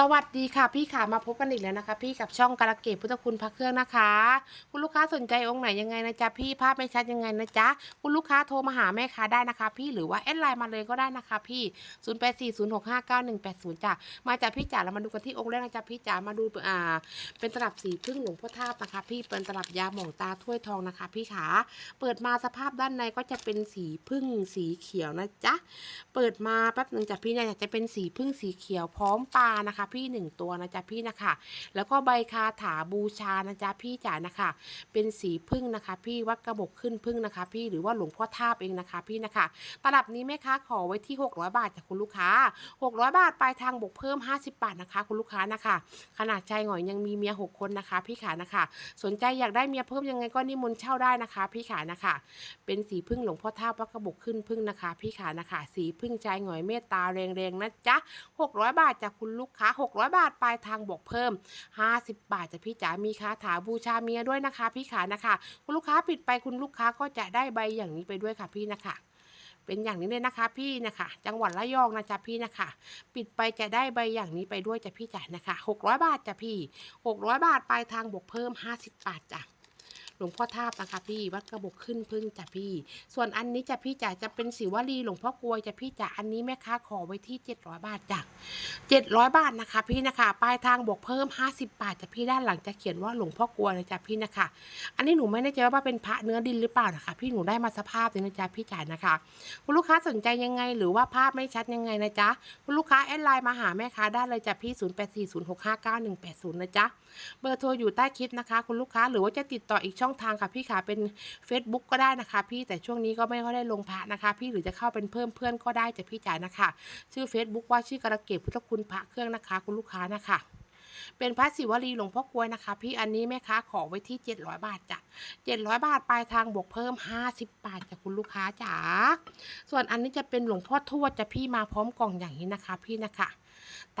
สวัสดีค่ะพี่ขามาพบกันอีกแล้วนะคะ พี่กับช่องการะเกดพุทธคุณพระเครื่องนะคะ คุณลูกค้าสนใจองค์ไหนยังไงนะจ๊ะพี่ภาพไม่ชัดยังไงนะจ๊ะคุณลูกค้าโทรมาหาแม่ค้าได้นะคะ พี่หรือว่าแอดไลน์มาเลยก็ได้นะคะ พี่ 0 8 4 0 6 5 9 1 8 0จ้ะมาจากพี่จ๋าเรามาดูกันที่องค์แรกนะจ๊ะพี่จ๋ามาดูอ่าเป็นตลับสีพึ่งหลวงพ่อทาบนะคะ พี่เป็นตลับยาหม่องตาถ้วยทองนะคะ พี่ขาเปิดมาสภาพด้านในก็จะเป็นสีพึ่งสีเขียวนะจ๊ะเปิดมาแป๊บหนึ่งจ้ะพี่เนี่ยจะเป็นสีพึ่งสีเขียวพร้อมปลานะคะพี่หนึ่งตัวนะจ๊ะพี่นะคะ แล้วก็ใบคาถาบูชานะจ๊ะพี่จ๋านะคะ เป็นสีพึ่งนะคะ พี่วัดกระบอกขึ้นพึ่งนะคะ พี่หรือว่าหลวงพ่อท่าเองนะคะ พี่นะคะ ตลับนี้แม่ค้าขอไว้ที่ 600 บาทจากคุณลูกค้า 600 บาทปลายทางบวกเพิ่ม 50 บาทนะคะ คุณลูกค้านะคะ ขนาดชายหงอยยังมีเมียหกคนนะคะ พี่ขานะคะ สนใจอยากได้เมียเพิ่มยังไงก็นิมนต์เช่าได้นะคะ พี่ขานะคะ เป็นสีพึ่งหลวงพ่อท่าพระกระบอกขึ้นพึ่งนะคะ พี่ขานะคะ สีพึ่งใจหงอยเมตตาแรงๆนะจ๊ะ600 บาทจากคุณลูกค้า600 บาทปลายทางบวกเพิ่ม 50 บาทจะพี่จ๋ามีคาถาบูชาเมียด้วยนะคะ พี่ขานะคะ คุณลูกค้าปิดไปคุณลูกค้าก็จะได้ใบอย่างนี้ไปด้วยค่ะพี่นะคะเป็นอย่างนี้เลยนะคะพี่นะคะ จังหวัดระยองนะจ๊ะพี่นะคะ ปิดไปจะได้ใบอย่างนี้ไปด้วยจ้ะพี่จ๋านะคะ600 บาทจ้ะพี่ 600 บาทปลายทางบวกเพิ่ม 50 บาทจ้ะ หลวงพ่อทาบนะคะพี่วัดกระบอกขึ้นพึ่งจ้ะพี่ ส่วนอันนี้จะพี่จ๋าจะเป็นสิวลีหลวงพ่อกลวยจะพี่จ๋าอันนี้แม่ค้าขอไว้ที่ 700 บาทจ้ะ700 บาทนะคะ พี่นะคะปลายทางบวกเพิ่ม 50 บาทจ้ะพี่ด้านหลังจะเขียนว่าหลวงพ่อกลวยนะจ๊ะพี่นะคะ อันนี้หนูไม่แน่ใจว่าเป็นพระเนื้อดินหรือเปล่านะคะ พี่หนูได้มาสภาพนี้นะจ๊ะพี่จ๋านะคะ คุณลูกค้าสนใจยังไงหรือว่าภาพไม่ชัดยังไงนะจ๊ะคุณลูกค้าแอดไลน์มาหาแม่ค้าได้เลยจ้ะพี่ 0840659180 นะจ๊ะเบอร์โทรอยู่ใต้คลิปนะคะ คุณลูกค้าหรือว่าจะติดต่ออีกช่องทางค่ะพี่ขาเป็น Facebook ก็ได้นะคะ พี่แต่ช่วงนี้ก็ไม่ค่อยได้ลงพระนะคะ พี่หรือจะเข้าเป็นเพิ่มเพื่อนก็ได้จะพี่จ๋านะคะ ชื่อ Facebook ว่าชื่อกระเกดพุทธคุณพระเครื่องนะคะ คุณลูกค้านะคะเป็นพระศิวลีหลวงพ่อกลวยนะคะ พี่อันนี้แม่ค้าขอไว้ที่ 700 บาทจ้ะ700 บาทปลายทางบวกเพิ่ม 50 บาทจากคุณลูกค้าจ๋าส่วนอันนี้จะเป็นหลวงพ่อทวดจะพี่มาพร้อมกล่องอย่างนี้นะคะ พี่นะคะ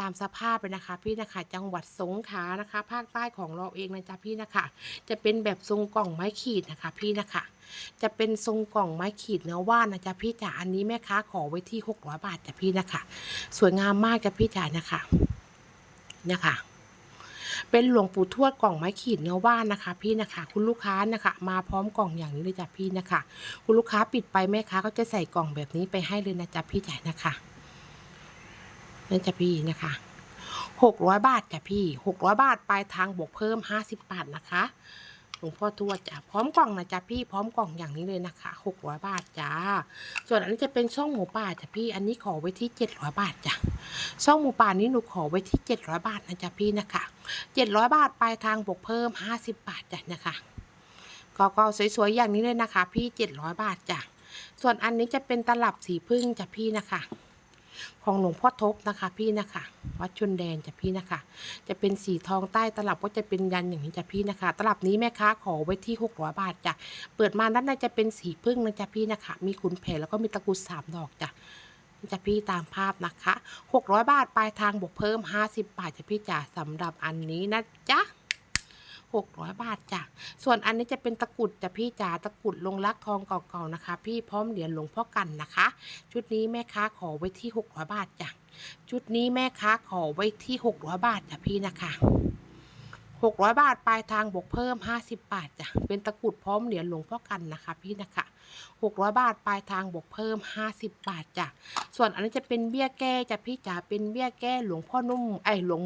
ตามสภาพเลยนะคะ พี่นะคะ จังหวัดสงขลานะคะ ภาคใต้ของเราเองนะจ๊ะพี่นะคะ จะเป็นแบบทรงกล่องไม้ขีดนะคะ พี่นะคะ จะเป็นทรงกล่องไม้ขีดเนื้อว่านนะจ๊ะพี่จ๋าอันนี้แม่ค้าขอไว้ที่600บาทจ้ะพี่นะคะ สวยงามมากจ้ะพี่จ๋านะคะนะคะเป็นหลวงปู่ทวดกล่องไม้ขีดเนื้อว่านนะคะ พี่นะคะ คุณลูกค้านะคะ มาพร้อมกล่องอย่างนี้เลยจ้ะพี่นะคะ คุณลูกค้าปิดไปแม่ค้าก็จะใส่กล่องแบบนี้ไปให้เลยนะจ๊ะพี่จ๋านะคะ นั่นจ้ะพี่นะคะหกร้อยบาทจ้ะพี่หกร้อยบาทปลายทางบวกเพิ่มห้าสิบบาทนะคะหลวงพ่อทวดจ้ะพร้อมกล่องนะจ๊ะพี่พร้อมกล่องอย่างนี้เลยนะคะหกร้อยบาทจ้าส่วนอันนี้จะเป็นช่องหมูป่าจ้ะพี่ อันนี้ขอไว้ที่เจ็ดร้อยบาทจ้ะช่องหมูป่านี้หนูขอไว้ที่เจ็ดร้อยบาทนะจ๊ะพี่นะคะเจ็ดร้อยบาทปลายทางบวกเพิ่มห้าสิบบาทจ้ะนะคะก็ก็สวยๆอย่างนี้เลยนะคะ พี่เจ็ดร้อยบาทจ้ะส่วนอันนี้จะเป็นตลับสีพึ่งจ้ะพี่นะคะ ของหลวงพ่อทบนะคะพี่นะคะ วัดชนแดนจ้ะพี่นะคะ จะเป็นสีทองใต้ตลับก็จะเป็นยันอย่างนี้จ้ะพี่นะคะ ตลับนี้แม่ค้าขอไว้ที่600บาทจ้ะเปิดมาด้านในจะเป็นสีพึ่งนะจ๊ะพี่นะคะ มีขุนแผลแล้วก็มีตะกุดสามดอกจ้ะจะพี่ตามภาพนะคะ 600 บาทปลายทางบวกเพิ่ม 50 บาทจ้ะพี่จ๋าสำหรับอันนี้นะจ๊ะ 600 บาทจ้ะ ส่วนอันนี้จะเป็นตะกรุดจ้ะพี่จ๋าตะกรุดลงรักทองเก่าๆนะคะ พี่พร้อมเหรียญหลวงพ่อกันนะคะ ชุดนี้แม่ค้าขอไว้ที่ 600 บาทจ้ะ ชุดนี้แม่ค้าขอไว้ที่ 600 บาทจ้ะพี่นะคะ600 บาท ปลายทางบวกเพิ่ม 50 บาทจ้ะ เป็นตะกรุดพร้อมเหรียญหลวงพ่อกันนะคะ พี่นะคะ 600 บาท ปลายทางบวกเพิ่ม 50 บาทจ้ะ ส่วนอันนี้จะเป็นเบี้ยแก้จ้ะพี่จ๋า เป็นเบี้ยแก้หลวงพ่อนุ่ม ไอ้หลวง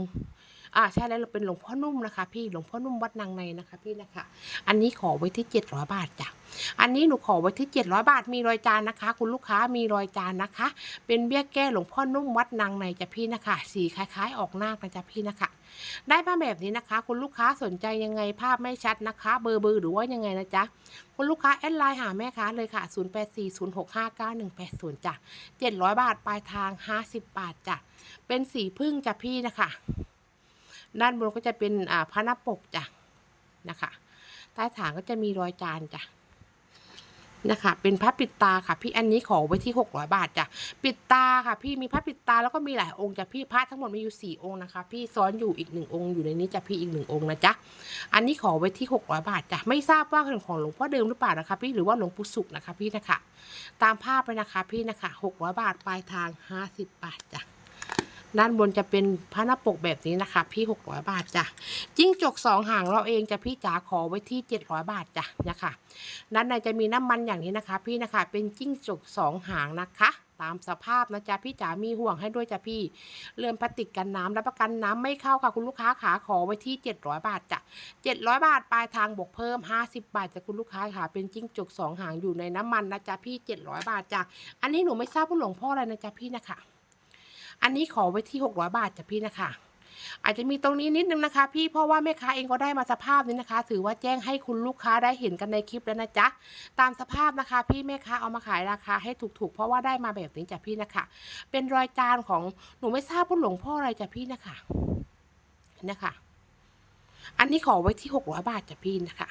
อ่าใช่แล้วเราเป็นหลวงพ่อนุ่มนะคะ พี่หลวงพ่อนุ่มวัดนางในนะคะพี่นะคะ อันนี้ขอไว้ที่700บาทจ้ะอันนี้หนูขอไว้ที่700บาทมีรอยจานนะคะ คุณลูกค้ามีรอยจานนะคะ เป็นเบี้ยแก้หลวงพ่อนุ่มวัดนางในจ้ะพี่นะคะ สีคล้าย ๆ ออกหน้ากันจ้ะพี่นะคะ ได้มาแบบนี้นะคะ คุณลูกค้าสนใจยังไงภาพไม่ชัดนะคะ เบอร์เบอร์หรือว่ายังไงนะจ๊ะคุณลูกค้าแอดไลน์หาแม่ค้าเลยค่ะ 0840659180จ้ะ700 บาทปลายทาง 50 บาทจ้ะเป็นสีพึ่งจ้ะพี่นะคะ ด้านบนก็จะเป็นอ่าพระหนาปกจ้ะนะคะ ใต้ฐานก็จะมีรอยจานจ้ะนะคะ เป็นพระปิดตาค่ะ พี่อันนี้ขอไว้ที่600บาทจ้ะปิดตาค่ะ พี่มีพระปิดตาแล้วก็มีหลายองค์จ้ะพี่พระทั้งหมดมีอยู่สี่องค์นะคะ พี่ซ้อนอยู่อีกหนึ่งองค์อยู่ในนี้จ้ะพี่อีกหนึ่งองค์นะจ๊ะอันนี้ขอไว้ที่600บาทจ้ะไม่ทราบว่าเป็นของหลวงพ่อเดิมหรือเปล่านะคะ พี่หรือว่าหลวงปู่สุขนะคะ พี่นะคะ ตามภาพไปนะคะ พี่นะคะ600บาทปลายทาง 50 บาทจ้ะ ด้านบนจะเป็นพระหน้าปกแบบนี้นะคะ พี่หกร้อยบาทจ้ะจิ้งจกสองหางเราเองจะพี่จ๋าขอไว้ที่เจ็ดร้อยบาทจ้ะนะคะด้านในจะมีน้ำมันอย่างนี้นะคะ พี่นะคะเป็นจิ้งจกสองหางนะคะตามสภาพนะจ๊ะพี่จ๋ามีห่วงให้ด้วยจ้ะพี่เรือนพลาสติกกันน้ำรับประกันน้ำไม่เข้าค่ะคุณลูกค้าขาขอไว้ที่ 700 บาทจ้ะ700 บาทปลายทางบวกเพิ่ม 50 บาทจ้ะคุณลูกค้าค่ะเป็นจิ้งจกสองหางอยู่ในน้ำมันนะจ๊ะพี่ 700 บาทจ้ะอันนี้หนูไม่ทราบว่าหลวงพ่ออะไรนะจ๊ะพี่นะคะ อันนี้ขอไว้ที่ 600 บาทจ้ะพี่นะคะ อาจจะมีตรงนี้นิดนึงนะคะ พี่เพราะว่าแม่ค้าเองก็ได้มาสภาพนี้นะคะ ถือว่าแจ้งให้คุณลูกค้าได้เห็นกันในคลิปแล้วนะจ๊ะตามสภาพนะคะ พี่แม่ค้าเอามาขายราคาให้ถูกๆ เพราะว่าได้มาแบบนี้จ้ะพี่นะคะ เป็นรอยจานของหนูไม่ทราบว่าหลวงพ่ออะไรจ้ะพี่นะคะนะคะ อันนี้ขอไว้ที่ 600 บาทจ้ะพี่นะคะ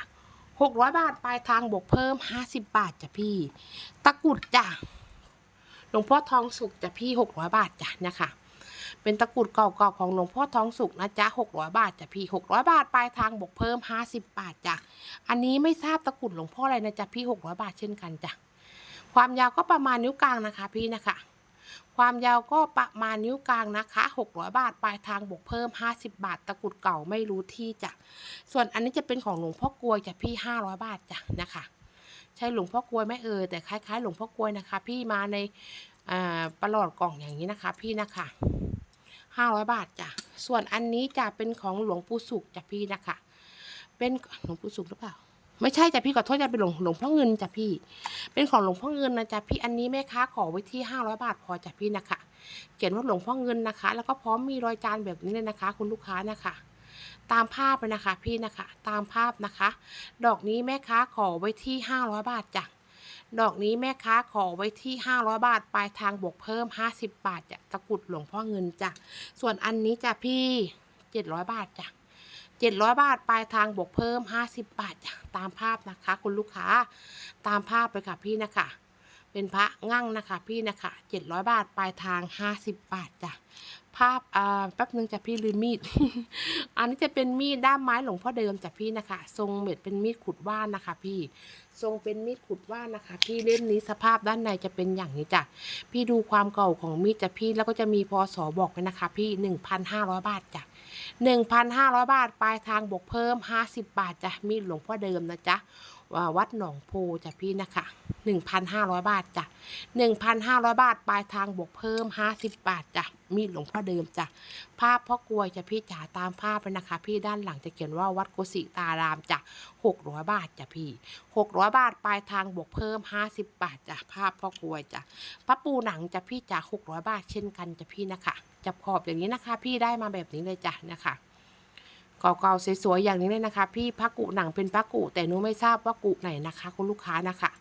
600 บาทปลายทางบวกเพิ่ม 50 บาทจ้ะพี่ ตะกุดจ้ะ หลวงพ่อทองสุกจ้ะพี่600บาทจ้ะนะคะ เป็นตะกรุดเก่าๆของหลวงพ่อทองสุกนะจ๊ะ600บาทจ้ะพี่600บาทปลายทางบวกเพิ่ม50บาทจ้ะอันนี้ไม่ทราบตะกรุดหลวงพ่ออะไรนะจ๊ะพี่600บาทเช่นกันจ้ะความยาวก็ประมาณนิ้วกลางนะคะ พี่นะคะความยาวก็ประมาณนิ้วกลางนะคะ 600 บาท ปลายทางบวกเพิ่ม 50 บาท ตะกรุดเก่าไม่รู้ที่จ้ะ ส่วนอันนี้จะเป็นของหลวงพ่อกลวยจ้ะพี่ 500 บาทจ้ะนะคะ ช่หลวงพ่อกลวยไม่เออแต่คล้ายๆ หลวงพ่อกลวยนะคะ พี่มาในประหลอดกล่องอย่างนี้นะคะ พี่นะคะ500บาทจ้ะส่วนอันนี้จะเป็นของหลวงปู่สุขจ้ะพี่นะคะ เป็นหลวงปู่สุขหรือเปล่า ไม่ใช่จ้ะพี่ขอโทษจ้ะเป็นหลวงหลวงพ่อเงินจ้ะพี่ เป็นของหลวงพ่อเงินนะจ๊ะพี่อันนี้แม่ค้าขอไว้ที่500บาทพอจ้ะพี่นะคะ เขียนว่าหลวงพ่อเงินนะคะ แล้วก็พร้อมมีรอยจานแบบนี้เลยนะคะ คุณลูกค้านะคะ ตามภาพเลยนะคะพี่นะคะตามภาพนะคะ ดอกนี้แม่ค้าขอไว้ที่ 500 บาทจ้ะดอกนี้แม่ค้าขอไว้ที่ 500 บาท ปลายทางบวกเพิ่ม 50 บาทจ้ะตะกุดหลวงพ่อเงินจ้ะส่วนอันนี้จ้ะพี่ 700 บาทจ้ะ700 บาท ปลายทางบวกเพิ่ม 50 บาทจ้ะตามภาพนะคะ คุณลูกค้าตามภาพเลยค่ะพี่นะคะ เป็นพระงั่งนะคะพี่นะคะ 700 บาท ปลายทาง 50 บาทจ้ะ ภาพอ่าแป๊บนึงจ้ะพี่ลืมมีด อันนี้จะเป็นมีดด้ามไม้หลวงพ่อเดิมจ้ะพี่นะคะ ทรงเม็ดเป็นมีดขุดว่านนะคะ พี่ ทรงเป็นมีดขุดว่านนะคะ พี่เล่มนี้สภาพด้านในจะเป็นอย่างนี้จ้ะ พี่ดูความเก่าของมีดจ้ะพี่แล้วก็จะมีพศบอกไว้นะคะ พี่1,500บาทจ้ะ1,500บาทปลายทางบวกเพิ่ม50บบาทจ้ะมีดหลวงพ่อเดิมนะจ๊ะว่าวัดหนองโพจ้ะพี่นะคะ1,500บาทจ้ะ1,500บาทปลายทางบวกเพิ่ม50บาทจ้ะ มีดหลวงพ่อเดิมจ้ะภาพพ่อกลวยจะพี่จ๋าตามภาพเลยนะคะ พี่ด้านหลังจะเขียนว่าวัดโกสิตารามจ้ะ600บาทจ้ะพี่600บาทปลายทางบวกเพิ่ม50บบาทจ้ะภาพพ่อกลวยจ้ะพระปูหนังจะพี่จ๋า600บาทเช่นกันจ้ะพี่นะคะจับขอบอย่างนี้นะคะ พี่ได้มาแบบนี้เลยจ้ะนะคะเก่าๆสวยๆอย่างนี้เลยนะคะ พี่พระกุหนังเป็นพระกุแต่หนูไม่ทราบว่ากุไหนนะคะ คุณลูกค้านะคะ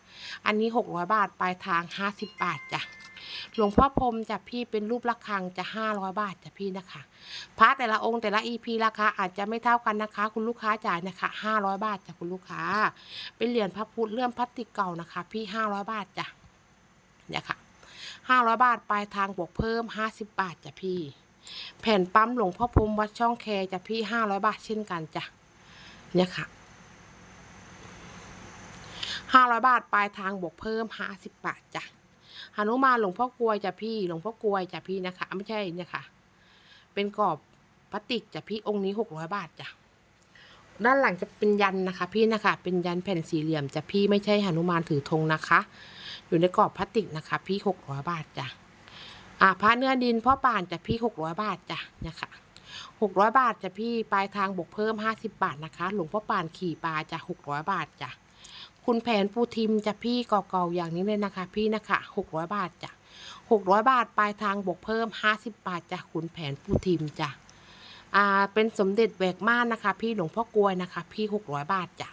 อันนี้ 600 บาทปลายทาง 50 บาทจ้ะ หลวงพ่อพรมจ้ะพี่เป็นรูประฆังจะ500บาทจ้ะพี่นะคะพระแต่ละองค์แต่ละ EP ราคาอาจจะไม่เท่ากันนะคะ คุณลูกค้าจ่ายนะคะ500บาทจ้ะคุณลูกค้า เป็นเหรียญพระพุทธเลื่อมพลาสติกเก่านะคะ พี่500บาทจ้ะเนี่ยค่ะ500บาทปลายทางบวกเพิ่ม50บบาทจ้ะพี่ แผ่นปั๊มหลวงพ่อพรมวัดช่องแคจ้ะพี่500บาทเช่นกันจ้ะเนี่ยค่ะ500บาทปลายทางบวกเพิ่ม50บาทจ้ะ หนุมานหลวงพ่อกลวยจ้ะพี่ หลวงพ่อกลวยจ้ะพี่นะคะ ไม่ใช่เนี่ยค่ะ เป็นกรอบพลาสติกจ้ะพี่องค์นี้600บาทจ้ะด้านหลังจะเป็นยันนะคะ พี่นะคะ เป็นยันแผ่นสี่เหลี่ยมจ้ะพี่ไม่ใช่หนุมานถือธงนะคะ อยู่ในกรอบพลาสติกนะคะ พี่600บาทจ้ะอ่าพระเนื้อดินพ่อป่านจะพี่หกร้อยบาทจ้ะเนี่ยค่ะหกร้อยบาทจะพี่ปลายทางบวกเพิ่มห้าสิบาทนะคะ หลวงพ่อป่านขี่ปลาจะหกร้อยบาทจ้ะ คุณแผนปูทิมจะพี่เก่าๆอย่างนี้เลยนะคะ พี่นะคะหกร้อยบาทจ้ะหกร้อยบาทปลายทางบวกเพิ่มห้าสิบบาทจ้ะคุณแผนปูทิมจ้ะอ่าเป็นสมเด็จแบกม่านนะคะ พี่หลวงพ่อกลวยนะคะ พี่หกร้อยบาทจ้ะ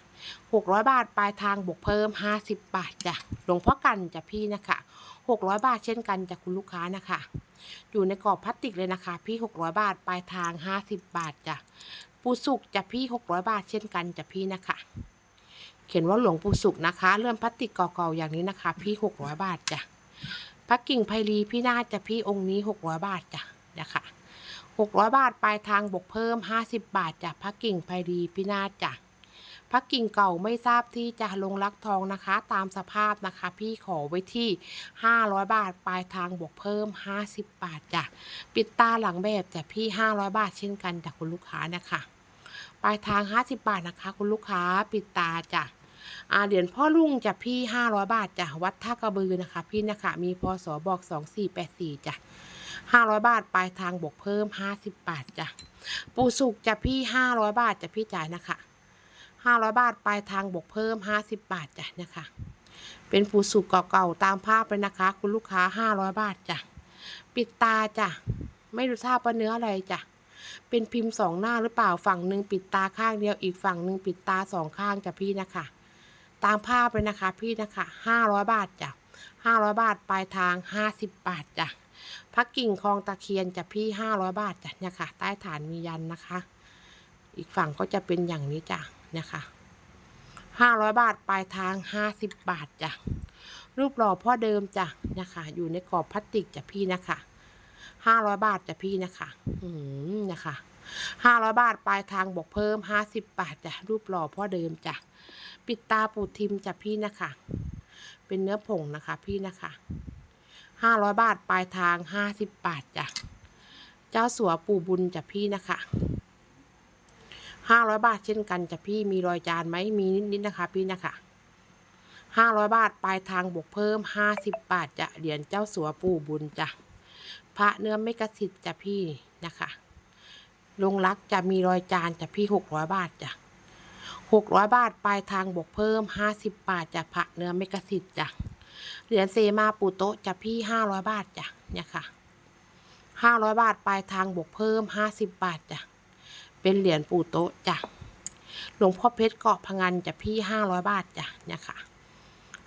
หกร้อยบาทปลายทางบวกเพิ่มห้าสิบบาทจ้ะหลวงพ่อกันจ้ะพี่นะคะ600บาทเช่นกันจากคุณลูกค้านะคะอยู่ในกรอบพลาสติกเลยนะคะ พี่ 600 บาท ปลายทาง 50 บาทจ้ะ ปูสุกจะพี่ 600 บาทเช่นกันจะพี่นะคะ เขียนว่าหลวงปู่สุกนะคะ เริ่มพลาสติกเก่าๆอย่างนี้นะคะ พี่600บาทจ้ะพระกิ่งไพรีพี่นาจะพี่องค์นี้600บาทจ้ะนะคะ600บาทปลายทางบวกเพิ่ม50บบาทจ้ะพระกิ่งไพรีพี่นาจ้ะพระกิ่งเก่าไม่ทราบที่จะลงรักทองนะคะ ตามสภาพนะคะ พี่ขอไว้ที่500บาทปลายทางบวกเพิ่ม50บบาทจ้ะปิดตาหลังแบบจ้ะพี่500บาทเช่นกันจากคุณลูกค้านะคะปลายทาง 50 บาทนะคะ คุณลูกค้าปิดตาจ้ะ อ่าเหรียญพ่อลุงจ้ะพี่500บาทจ้ะวัดท่ากระบือนะคะ พี่นะคะมีพศบอก2484จ้ะ500บาทปลายทางบวกเพิ่ม50บาทจ้ะปูสุกจ้ะพี่500บาทจ้ะพี่จ่ายนะคะ500บาทปลายทางบวกเพิ่ม50บาทจ้ะนะคะ เป็นปูสุกเก่าๆตามภาพเลยนะคะ คุณลูกค้า500บาทจ้ะปิดตาจ้ะไม่รู้ทราบว่าเนื้ออะไรจ้ะเป็นพิมพ์สองหน้าหรือเปล่าฝั่งหนึ่งปิดตาข้างเดียวอีกฝั่งหนึ่งปิดตาสองข้างจ้ะพี่นะคะ ตามภาพเลยนะคะพี่นะคะ500บาทจ้ะ500บาทปลายทาง50บาทจ้ะพักกิ่งคลองตะเคียนจะพี่500บาทจ้ะเนี่ยค่ะ ใต้ฐานมียันนะคะ อีกฝั่งก็จะเป็นอย่างนี้จ้ะเนี่ยค่ะ500บาทปลายทาง50บาทจ้ะรูปหล่อพ่อเดิมจ้ะเนี่ยค่ะ อยู่ในกรอบพลาสติกจ้ะพี่นะคะ500บาทจ้ะพี่นะคะอืมนะคะ500บาทปลายทางบวกเพิ่ม50บาทจ้ะรูปหล่อพ่อเดิมจ้ะ ปิดตาปูทิมจ้ะพี่นะคะ เป็นเนื้อผงนะคะพี่นะคะห้าร้อยบาทปลายทางห้าสิบบาทจ้ะ เจ้าสัวปู่บุญจ้ะพี่นะคะห้าร้อยบาทเช่นกันจ้ะพี่มีรอยจานไหมมีนิดๆนะคะ พี่นะคะห้าร้อยบาทปลายทางบวกเพิ่มห้าสิบบาทจ้ะเหรียญเจ้าสัวปู่บุญจ้ะพระเนื้อไม่กระสิทธิ์จ้ะพี่นะคะลงรักจะมีรอยจานจ้ะพี่หกร้อยบาทจ้ะ หกร้อยบาท ปลายทางบวกเพิ่มห้าสิบบาทจ้ะพระเนื้อไม่กะสิทธิ์จ้ะเหรียญเซมาปูโตจะพี่ห้าร้อยบาทจ้ะเนี่ยค่ะห้าร้อยบาท ปลายทางบวกเพิ่มห้าสิบบาทจ้ะเป็นเหรียญปูโตจ้ะหลวงพ่อเพชรเกาะพะงันจะพี่ห้าร้อยบาทจ้ะเนี่ยค่ะ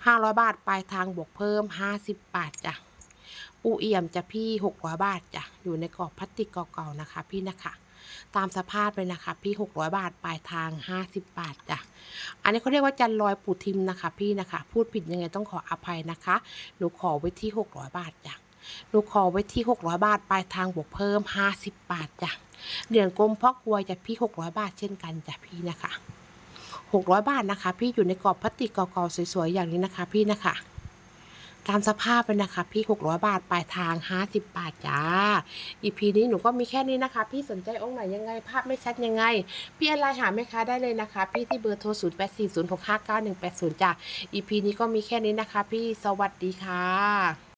ห้าร้อยบาท ปลายทางบวกเพิ่มห้าสิบบาทจ้ะปูเอี่ยมจะพี่หกร้อยบาทจ้ะอยู่ในกรอบพลาสติกเก่าๆนะคะ พี่นะคะ ตามสภาพเลยนะคะ พี่หกร้อยบาทปลายทางห้าสิบบาทจ้ะอันนี้เขาเรียกว่าจันลอยปูทิมนะคะ พี่นะคะ พูดผิดยังไงต้องขออภัยนะคะ หนูขอไว้ที่ 600 บาทจ้ะหนูขอไว้ที่ 600 บาทปลายทางบวกเพิ่ม 50 บาทจ้ะเหรียญกลมพ่อกลวยจะพี่ 600 บาทเช่นกันจ้ะพี่นะคะ 600 บาทนะคะ พี่อยู่ในกรอบพลาสติกเก่าๆสวยๆอย่างนี้นะคะ พี่นะคะ ตามสภาพเลยนะคะ พี่ 600 บาทปลายทาง 50 บาทจ้า อีพีนี้หนูก็มีแค่นี้นะคะ พี่สนใจองค์ไหนยังไง ภาพไม่ชัดยังไง พี่อะไรหาแม่ค้าได้เลยนะคะ พี่ที่เบอร์โทร 0 8 4 0 6 5 9 1 8 0จ้าอีพีนี้ก็มีแค่นี้นะคะ พี่สวัสดีค่ะ